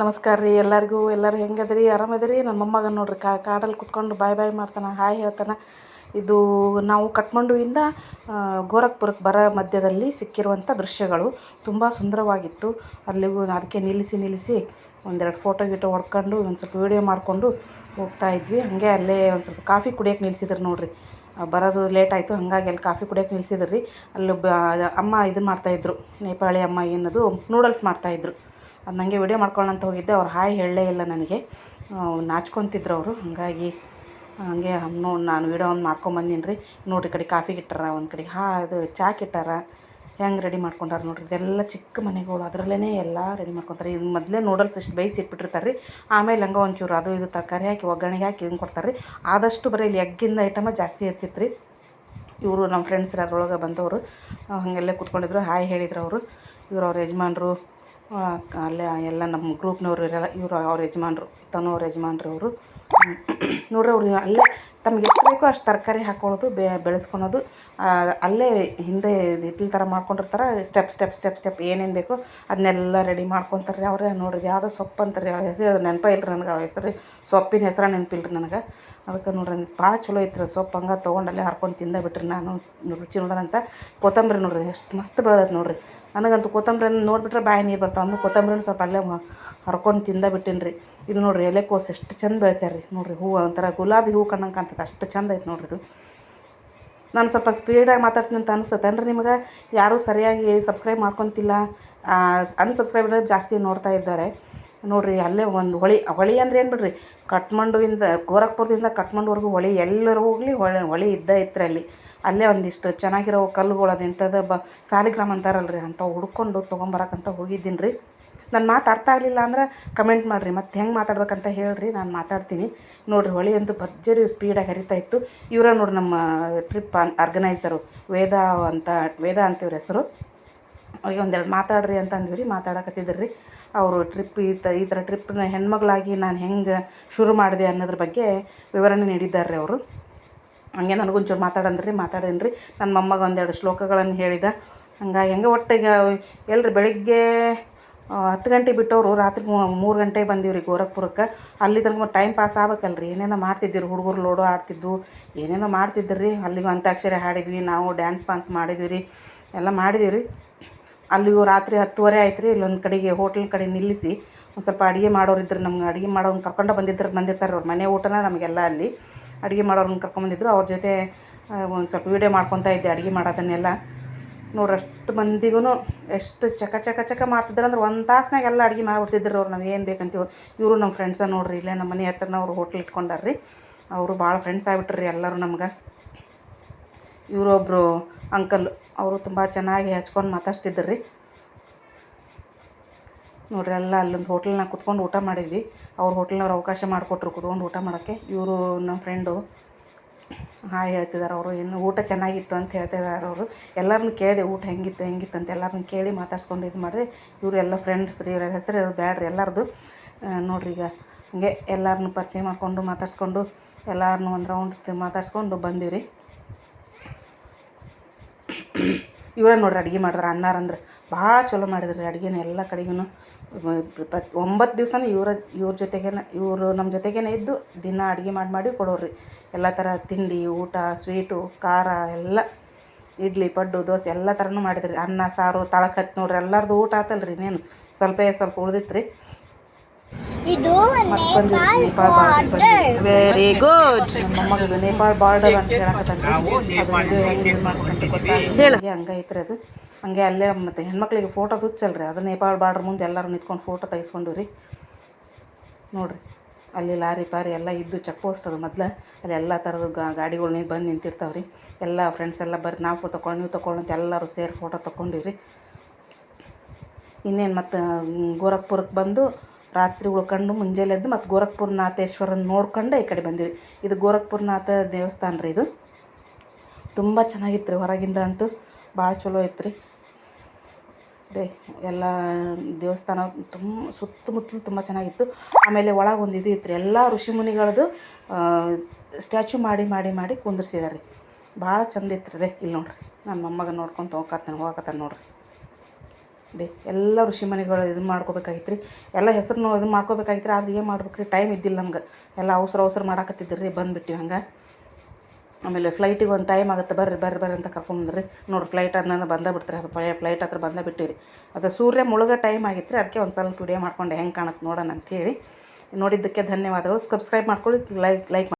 ನಮಸ್ಕಾರ ರೀ, ಎಲ್ಲರಿಗೂ, ಎಲ್ಲರೂ ಹೆಂಗದ್ರಿ ಆರಾಮದ್ರಿ ನನ್ನ ಮೊಮ್ಮಗ ನೋಡ್ರಿ ಕಾಡಲ್ಲಿ ಕುತ್ಕೊಂಡು ಬಾಯ್ ಬಾಯ್ ಮಾಡ್ತಾನೆ, ಹಾಯ್ ಹೇಳ್ತಾನೆ. ಇದು ನಾವು ಕಠ್ಮಂಡುವಿಂದ ಗೋರಖ್ಪುರಕ್ಕೆ ಬರೋ ಮಧ್ಯದಲ್ಲಿ ಸಿಕ್ಕಿರುವಂಥ ದೃಶ್ಯಗಳು. ತುಂಬ ಸುಂದರವಾಗಿತ್ತು. ಅಲ್ಲಿಗೂ ಅದಕ್ಕೆ ನಿಲ್ಲಿಸಿ ನಿಲ್ಲಿಸಿ ಒಂದೆರಡು ಫೋಟೋ ಗೀಟೋ ಹೊಡ್ಕೊಂಡು, ಒಂದು ಸ್ವಲ್ಪ ವೀಡಿಯೋ ಮಾಡಿಕೊಂಡು ಹೋಗ್ತಾ ಇದ್ವಿ. ಹಾಗೆ ಅಲ್ಲೇ ಒಂದು ಸ್ವಲ್ಪ ಕಾಫಿ ಕುಡಿಯೋಕೆ ನಿಲ್ಸಿದ್ರು ನೋಡ್ರಿ. ಬರೋದು ಲೇಟ್ ಆಯಿತು, ಹಾಗಾಗಿ ಅಲ್ಲಿ ಕಾಫಿ ಕುಡಿಯೋಕೆ ನಿಲ್ಸಿದ್ರು. ಅಲ್ಲಿ ಬ ಅಮ್ಮ ಇದನ್ನು ಮಾಡ್ತಾಯಿದ್ರು ನೇಪಾಳಿ ಅಮ್ಮ ಏನದು ನೂಡಲ್ಸ್ ಮಾಡ್ತಾಯಿದ್ರು ಅದು ನನಗೆ ವಿಡಿಯೋ ಮಾಡ್ಕೊಳ್ಳೋಣ ಹೋಗಿದ್ದೆ. ಅವ್ರು ಹಾಯ್ ಹೇಳಲೇ ಇಲ್ಲ ನನಗೆ. ನಾಚ್ಕೊತಿದ್ರು ಅವರು. ಹಾಗಾಗಿ, ಹಂಗೆ ನೋ ನಾನು ವಿಡಿಯೋ ಒಂದು ಮಾಡ್ಕೊಂಬಂದೀನಿ ರೀ. ನೋಡಿರಿ ಕಡೆ ಕಾಫಿ ಇಟ್ಟಾರ ಒಂದು ಕಡೆ ಹಾ, ಅದು ಚಾ ಇಟ್ಟಾರ ಹೆಂಗೆ ರೆಡಿ ಮಾಡ್ಕೊಂಡಾರ ನೋಡಿರಿ. ಇದೆಲ್ಲ ಚಿಕ್ಕ ಮನೆಗಳು ಅದರಲ್ಲೇ ಎಲ್ಲ ರೆಡಿ ಮಾಡ್ಕೊತಾರೆ. ಇದು ಮೊದಲೇ ನೂಡಲ್ಸ್ ಇಷ್ಟು ಬೇಯಿಸಿ ಇಟ್ಬಿಟ್ಟಿರ್ತಾರೆ ರೀ. ಆಮೇಲೆ ಹಂಗೆ ಒಂಚೂರು ಅದು ಇದು ತರಕಾರಿ ಹಾಕಿ, ಒಗ್ಗರಣೆಗೆ ಹಾಕಿ ಇದನ್ನು ಕೊಡ್ತಾರೆ ರೀ. ಆದಷ್ಟು ಬರೀ ಇಲ್ಲಿ ಎಗ್ಗಿಂದ ಐಟಮ ಜಾಸ್ತಿ ಇರ್ತಿತ್ತು ರೀ. ಇವರು ನಮ್ಮ ಫ್ರೆಂಡ್ಸ್ ಅದ್ರೊಳಗೆ ಬಂದವರು. ಹಾಗೆಲ್ಲೇ ಕೂತ್ಕೊಂಡಿದ್ರು. ಹಾಯ್ ಹೇಳಿದ್ರು ಅವರು. ಇವರು ಅವ್ರ ಯಜಮಾನ್ರು ಅಲ್ಲೇ ಎಲ್ಲ ನಮ್ಮ ಗ್ರೂಪ್ನವ್ರು ಇರಲ್ಲ, ಇವರು ಅವ್ರ ಯಜಮಾನ್ರು, ತನು ಅವ್ರ ಯಜಮಾನ್ರು ಅವರು. ನೋಡ್ರಿ ಅವ್ರು ಅಲ್ಲೇ ತಮ್ಗೆ ಎಷ್ಟು ಬೇಕೋ ಅಷ್ಟು ತರಕಾರಿ ಹಾಕ್ಕೊಳ್ಳೋದು ಬೆಳೆಸ್ಕೊಳೋದು. ಅಲ್ಲೇ ಹಿಂದೆ ಹಿತ್ಲ ಥರ ಮಾಡ್ಕೊಂಡಿರ್ತಾರೆ, ಸ್ಟೆಪ್ ಸ್ಟೆಪ್ ಸ್ಟೆಪ್ ಸ್ಟೆಪ್ ಏನೇನು ಬೇಕೋ ಅದನ್ನೆಲ್ಲ ರೆಡಿ ಮಾಡ್ಕೊತಾರೆ ರೀ ಅವರೇ. ನೋಡ್ರಿ ಯಾವುದೋ ಸೊಪ್ಪು ಅಂತಾರೆ ಯಾವ ಹೆಸರು ನೆನಪ ಇಲ್ಲ ನನಗೆ, ಆ ಹೆಸರು ಸೊಪ್ಪಿನ ಹೆಸರು ನೆನಪಿಲ್ಲ ರೀ ನನಗೆ. ಅದಕ್ಕೆ ನೋಡ್ರಿ ಭಾಳ ಚಲೋ ಐತ್ರಿ ಸೊಪ್ಪು, ಹಂಗೆ ತೊಗೊಂಡಲ್ಲೇ ಹರ್ಕೊಂಡು ತಿಂದ ಬಿಟ್ರಿ ನಾನು. ರುಚಿ ನೋಡೋಣ ಅಂತ ಕೊತ್ತಂಬರಿ ನೋಡ್ರಿ ಎಷ್ಟು ಮಸ್ತ್ ಬೆಳೆದೈತೆ ನೋಡ್ರಿ. ನನಗಂತೂ ಕೊತ್ತಂಬರಿ ನೋಡಿಬಿಟ್ರೆ ಬಾಯಿ ನೀರು ಬರ್ತಾವೆ. ಅಂದು ಕೊತ್ತಂಬರಿನ ಸ್ವಲ್ಪ ಅಲ್ಲೇ ಹರ್ಕೊಂಡು ತಿಂದ ಬಿಟ್ಟಿನಿ ರೀ. ಇದು ನೋಡಿರಿ ಎಲೆಕೋಸು ಎಷ್ಟು ಚಂದ ಬೆಳೆಸ್ಯಾರ ರೀ. ನೋಡಿರಿ ಹೂವು ಒಂಥರ ಗುಲಾಬಿ ಹೂವು ಕಣ್ಣಂಗೆ ಕಾಣ್ತದೆ ಅಷ್ಟು ಚಂದ ಐತೆ ನೋಡಿರಿ ಇದು. ನಾನು ಸ್ವಲ್ಪ ಸ್ಪೀಡಾಗಿ ಮಾತಾಡ್ತೀನಿ ಅಂತ ಅನಿಸ್ತೈತೆ. ನಿಮಗೆ ಯಾರೂ ಸರಿಯಾಗಿ ಸಬ್ಸ್ಕ್ರೈಬ್ ಮಾಡ್ಕೊತಿಲ್ಲ. ಅನ್ಸಬ್ಸ್ಕ್ರೈಬರ್ ಜಾಸ್ತಿ ನೋಡ್ತಾ ಇದ್ದಾರೆ. ನೋಡಿರಿ, ಅಲ್ಲೇ ಒಂದು ಹೊಳಿ ಹೊಳಿ ಅಂದ್ರೆ ಏನು ಬಿಡ್ರಿ? ಕಟ್ಮಂಡುವಿಂದ ಗೋರಖ್ಪುರದಿಂದ ಕಠ್ಮಂಡುವರೆಗೂ ಹೊಳಿ, ಎಲ್ಲರೂ ಹೋಗಲಿ, ಹೊಳೆ, ಹೊಳಿ ಇದ್ದೇ ಇತ್ತು ಅಲ್ಲಿ. ಅಲ್ಲೇ ಒಂದಿಷ್ಟು ಚೆನ್ನಾಗಿರೋ ಕಲ್ಲುಗಳು ಅದು ಇಂಥದ್ದು ಬ, ಸಾಲಿಗ್ರಾಮ ಅಂತಾರಲ್ರಿ ಅಂಥವು ಹುಡ್ಕೊಂಡು ತೊಗೊಂಬರಕ್ಕಂತ ಹೋಗಿದ್ದೀನಿ ರೀ ನನ್ನ ಮಾತು ಅರ್ಥ ಆಗಲಿಲ್ಲ ಅಂದ್ರೆ ಕಮೆಂಟ್ ಮಾಡಿರಿ, ಮತ್ತು ಹೆಂಗೆ ಮಾತಾಡ್ಬೇಕಂತ ಹೇಳ್ರಿ, ನಾನು ಮಾತಾಡ್ತೀನಿ. ನೋಡಿರಿ, ಹೊಳೆ ಅಂತೂ ಭರ್ಜರಿ ಸ್ಪೀಡಾಗಿ ಹರಿತಾ ಇತ್ತು. ಇವರ ನೋಡಿ ನಮ್ಮ ಟ್ರಿಪ್ ಆರ್ಗನೈಸರು ವೇದ ಅಂತ, ವೇದ ಅಂತಿವ್ರ ಹೆಸರು. ಅವ್ರಿಗೆ ಒಂದೆರಡು ಮಾತಾಡ್ರಿ ಅಂತ ಅಂದ್ವಿ ರೀ, ಮಾತಾಡಕತ್ತಿದ್ರು. ರೀ ಅವರು ಟ್ರಿಪ್ ಈ ತ, ಈ ಥರ ಟ್ರಿಪ್ನ ಹೆಣ್ಮಗಳಾಗಿ ನಾನು ಹೆಂಗೆ ಶುರು ಮಾಡಿದೆ ಅನ್ನೋದ್ರ ಬಗ್ಗೆ ವಿವರಣೆ ನೀಡಿದ್ದಾರೆ ರೀ ಅವರು. ಹಂಗೆ ನನಗೊಂಚೂರು ಮಾತಾಡಂದ್ರಿ ಮಾತಾಡೇನಿ ರೀ ನನ್ನ ಮೊಮ್ಮಗ ಒಂದೆರಡು ಶ್ಲೋಕಗಳನ್ನು ಹೇಳಿದ. ಹಂಗಾಗಿ ಹೆಂಗೆ ಒಟ್ಟಿಗೆ ಎಲ್ರಿ ಬೆಳಿಗ್ಗೆ ಹತ್ತು ಗಂಟೆ ಬಿಟ್ಟವರು ರಾತ್ರಿ ಮೂರು ಗಂಟೆಗೆ ಬಂದೀವಿ ರೀ ಗೋರಖ್ಪುರಕ್ಕೆ. ಅಲ್ಲಿ ತನಕ ಟೈಮ್ ಪಾಸ್ ಆಗ್ಬೇಕಲ್ಲ ಏನೇನೋ ಮಾಡ್ತಿದ್ದೀರಿ, ಹುಡುಗರು ಲೋಡೋ ಆಡ್ತಿದ್ದು, ಏನೇನೋ ಮಾಡ್ತಿದ್ದರು. ರೀ ಅಲ್ಲಿಗೂ ಅಂತ್ಯಾಕ್ಷರಿ ಹಾಡಿದ್ವಿ, ನಾವು ಡ್ಯಾನ್ಸ್ ಪಾನ್ಸ್ ಮಾಡಿದ್ವಿ ರೀ. ಎಲ್ಲ ಮಾಡಿದೀವಿ ರೀ ಅಲ್ಲಿಗೂ ರಾತ್ರಿ ಹತ್ತುವರೆ ಆಯ್ತು ರೀ ಇಲ್ಲೊಂದು ಕಡೆಗೆ ಹೋಟ್ಲ್ ಕಡೆ ನಿಲ್ಲಿಸಿ ಒಂದು ಸ್ವಲ್ಪ ಅಡುಗೆ ಮಾಡೋರು ಇದ್ರು ನಮ್ಗೆ, ಅಡುಗೆ ಮಾಡೋನ್ ಕರ್ಕೊಂಡು ಬಂದಿದ್ರು, ಬಂದಿರ್ತಾರೆ ಅವ್ರು ಮನೆ ಊಟನ ನಮಗೆಲ್ಲ ಅಲ್ಲಿ ಅಡುಗೆ ಮಾಡೋರನ್ನ ಕರ್ಕೊಂಬಂದಿದ್ರು ಅವ್ರ ಜೊತೆ ಒಂದು ಸ್ವಲ್ಪ ವೀಡಿಯೋ ಮಾಡ್ಕೊತಾ ಇದ್ದೆ ಅಡುಗೆ ಮಾಡೋದನ್ನೆಲ್ಲ. ನೋಡ್ರಷ್ಟು ಮಂದಿಗೂ ಎಷ್ಟು ಚಕ ಚಕ ಚಕ ಮಾಡ್ತಿದ್ರು ಅಂದ್ರೆ ಒಂದು ತಾಸ್ನಾಗೆಲ್ಲ ಅಡುಗೆ ಮಾಡಿಬಿಡ್ತಿದ್ರು ಅವ್ರು. ನಾವು ಏನು ಬೇಕಂತೀವಿ, ಇವರು ನಮ್ಮ ಫ್ರೆಂಡ್ಸ ನೋಡ್ರಿ, ಇಲ್ಲೇ ನಮ್ಮ ಮನೆ ಹತ್ರನ ಅವ್ರು ಹೋಟ್ಲ್ ಇಟ್ಕೊಂಡಾರ್ರಿ. ಅವರು ಭಾಳ ಫ್ರೆಂಡ್ಸ್ ಆಗಿಬಿಟ್ರಿ ಎಲ್ಲರೂ ನಮ್ಗೆ. ಇವರೊಬ್ಬರು ಅಂಕಲ್ ಅವರು ತುಂಬ ಚೆನ್ನಾಗಿ ಹಚ್ಕೊಂಡು ಮಾತಾಡ್ತಿದ್ರು ರೀ. ನೋಡ್ರಿ ಎಲ್ಲ ಅಲ್ಲೊಂದು ಹೋಟೆಲ್ನಾಗ ಕುತ್ಕೊಂಡು ಊಟ ಮಾಡಿದ್ವಿ. ಅವ್ರ ಹೋಟ್ಲ್ನವ್ರು ಅವಕಾಶ ಮಾಡಿಕೊಟ್ರು ಕುತ್ಕೊಂಡು ಊಟ ಮಾಡೋಕ್ಕೆ. ಇವರು ನಮ್ಮ ಫ್ರೆಂಡು ಹಾಯ್ ಹೇಳ್ತಿದ್ದಾರೆ ಅವರು ಏನು ಊಟ ಚೆನ್ನಾಗಿತ್ತು ಅಂತ ಹೇಳ್ತಿದ್ದಾರೆ ಅವರು. ಎಲ್ಲರನ್ನು ಕೇಳಿದೆ, ಊಟ ಹೆಂಗಿತ್ತು ಹೆಂಗಿತ್ತು ಅಂತ ಎಲ್ಲರನ್ನು ಕೇಳಿ ಮಾತಾಡ್ಸ್ಕೊಂಡು ಇದು ಮಾಡಿದೆ. ಇವರು ಎಲ್ಲ ಫ್ರೆಂಡ್ಸ್ ರೀ, ಇವ್ರ ಹೆಸರು ಇರೋದು ಬ್ಯಾಡ್ರಿ ಎಲ್ಲರದು. ನೋಡ್ರಿ ಈಗ ಹಂಗೆ ಎಲ್ಲರನ್ನು ಪರಿಚಯ ಮಾಡಿಕೊಂಡು ಮಾತಾಡ್ಸ್ಕೊಂಡು ಎಲ್ಲರನ್ನೂ ಒಂದು ರೌಂಡ್ ಮಾತಾಡ್ಸ್ಕೊಂಡು ಬಂದೀವಿ ರೀ ಇವರೇ ನೋಡ್ರಿ ಅಡುಗೆ ಮಾಡಿದ್ರೆ ಅಣ್ಣಾರಂದ್ರೆ ಭಾಳ ಚಲೋ ಮಾಡಿದ್ರಿ ಅಡುಗೆನ ಎಲ್ಲ ಕಡೆಗೂ ಪ್ರತಿ ಒಂಬತ್ತು ದಿವ್ಸನೂ ಇವರ, ಇವ್ರ ಜೊತೆಗೇನೆ, ಇವರು ನಮ್ಮ ಜೊತೆಗೇನೆ ಇದ್ದು ದಿನ ಅಡುಗೆ ಮಾಡಿ ಮಾಡಿ ಕೊಡೋರು ಎಲ್ಲ ಥರ ತಿಂಡಿ, ಊಟ, ಸ್ವೀಟು, ಖಾರ ಎಲ್ಲ, ಇಡ್ಲಿ, ಪಡ್ಡು, ದೋಸೆ ಎಲ್ಲ ಥರನೂ ಮಾಡಿದ್ರಿ. ಅನ್ನ, ಸಾರು, ತಳಕತ್ತು ನೋಡ್ರಿ ಎಲ್ಲರದು ಊಟ ಆತಲ್ಲ ರೀ ಇನ್ನೇನು. ಸ್ವಲ್ಪ ಸ್ವಲ್ಪ ಉಳ್ದಿತ್ತು ರೀ ಇದು ನೇಪಾಳ ಬಾರ್ಡರ್ ವೆರಿ ಗುಡ್ ಮೊಮ್ಮಗದು ನೇಪಾಳ ಬಾರ್ಡರ್ ಅಂತ ಹೇಳಕತ್ತಂದ್ರೆ ನಾವು ಇದು ಹೆಂಗೆ ಐತ್ರಿ ಅದು. ಹಂಗೆ ಅಲ್ಲೇ ಮತ್ತು ಹೆಣ್ಮಕ್ಳಿಗೆ ಫೋಟೋ ತುಚ್ಚಲ್ರಿ ಅದು ನೇಪಾಳ ಬಾರ್ಡ್ರ್ ಮುಂದೆ ಎಲ್ಲರೂ ನಿಂತ್ಕೊಂಡು ಫೋಟೋ ತೆಗಿಸ್ಕೊಂಡು ರೀ. ನೋಡಿರಿ. ಅಲ್ಲಿ ಲಾರಿ ಪಾರಿ ಎಲ್ಲ ಇದ್ದು ಚೆಕ್ ಪೋಸ್ಟ್ ಅದು ಮೊದ್ಲು. ಅಲ್ಲಿ ಎಲ್ಲ ಥರದ್ದು ಗಾಡಿಗಳು ನೀವು ಬಂದು ನಿಂತಿರ್ತಾವೆ ರೀ. ಎಲ್ಲ ಫ್ರೆಂಡ್ಸ್ ಎಲ್ಲ ಬರ್ರಿ. ನಾವು ಫೋಟೋ ತೊಗೊಂಡು ನೀವು ತೊಗೊಳ್ಳೋ ಅಂತ ಎಲ್ಲರೂ ಸೇರಿ ಫೋಟೋ ತಕೊಂಡಿರಿ ಇನ್ನೇನು ಮತ್ತು ಗೋರಖ್ಪುರಕ್ಕೆ ಬಂದು ರಾತ್ರಿ ಉಳ್ಕೊಂಡು ಮುಂಜಾನೆ ಎದ್ದು ಮತ್ತು ಗೋರಖ್ಪುರನಾಥೇಶ್ವರನ ನೋಡ್ಕೊಂಡು ಈ ಕಡೆ ಬಂದಿವಿ. ಇದು ಗೋರಖ್ಪುರನಾಥ ದೇವಸ್ಥಾನ ರೀ ಇದು. ತುಂಬ ಚೆನ್ನಾಗಿತ್ತು ರೀ ಹೊರಗಿಂದ ಅಂತೂ. ಭಾಳ ಚಲೋ ಇತ್ತು ರೀ. ಅದೇ ಎಲ್ಲ ದೇವಸ್ಥಾನ ತುಂಬ ಸುತ್ತಮುತ್ತಲು ತುಂಬ ಚೆನ್ನಾಗಿತ್ತು. ಆಮೇಲೆ ಒಳಗೆ ಒಂದು ಇದು ಇತ್ತು ರೀ, ಎಲ್ಲ ಋಷಿ ಮುನಿಗಳದ್ದು ಸ್ಟ್ಯಾಚು ಮಾಡಿ ಮಾಡಿ ಮಾಡಿ ಕುಂದಿರ್ಸಿದ್ದಾರೆ ರೀ. ಭಾಳ ಚಂದ ಇತ್ತು ರೀ ಅದೇ. ಇಲ್ಲಿ ನೋಡ್ರಿ ನನ್ನ ಮೊಮ್ಮಗ ನೋಡ್ಕೊಂಡು ಹೋಗಕತ್ತಾನ, ಹೋಗಕತ್ತಾನೆ ನೋಡ್ರಿ. ದೇ, ಎಲ್ಲ ಋಷಿಮನೆಗಳು ಇದು ಮಾಡ್ಕೋಬೇಕಾಗಿತ್ತು ರೀ ಎಲ್ಲ ಹೆಸರು ಇದು ಇದನ್ನ ಮಾಡ್ಕೋಬೇಕಾಗಿತ್ತು ರೀ ಆದ್ರೆ ಏನು ಮಾಡ್ಬೇಕು ರೀ ಟೈಮ್ ಇದ್ದಿಲ್ಲ ನಮ್ಗೆ. ಎಲ್ಲ ಅವಸರ ಅವಸರ ಮಾಡಾಕತ್ತಿದ್ರಿ ರೀ ಬಂದುಬಿಟ್ಟಿವಿ ಹಂಗೆ. ಆಮೇಲೆ ಫ್ಲೈಟಿಗೆ ಒಂದು ಟೈಮ್ ಆಗುತ್ತೆ. ಬರ್ರಿ ಬರ್ರಿ ಬರ್ರಿ ಅಂತ ಕರ್ಕೊಂಬಂದ್ರಿ ನೋಡಿರಿ ಫ್ಲೈಟ್ ಅನ್ನೋದು ಬಂದೇ ಬಿಡ್ತಾರೆ. ಅದು ಫ್ಲೈಟ್ ಹತ್ರ ಬಂದೇ ಬಿಟ್ಟಿವಿ ರೀ ಅದು ಸೂರ್ಯ ಮುಳುಗೋ ಟೈಮ್ ಆಗಿತ್ತು ರೀ ಅದಕ್ಕೆ ಒಂದು ಸ್ವಲ್ಪ ವಿಡಿಯೋ ಮಾಡ್ಕೊಂಡು. ಹೆಂಗೆ ಕಾಣುತ್ತೆ ನೋಡೋಣ ಅಂತ ಹೇಳಿ ನೋಡಿದ್ದಕ್ಕೆ ಧನ್ಯವಾದಗಳು. ಸಬ್ಸ್ಕ್ರೈಬ್ ಮಾಡ್ಕೊಳ್ಳಿ ಲೈಕ್ ಲೈಕ್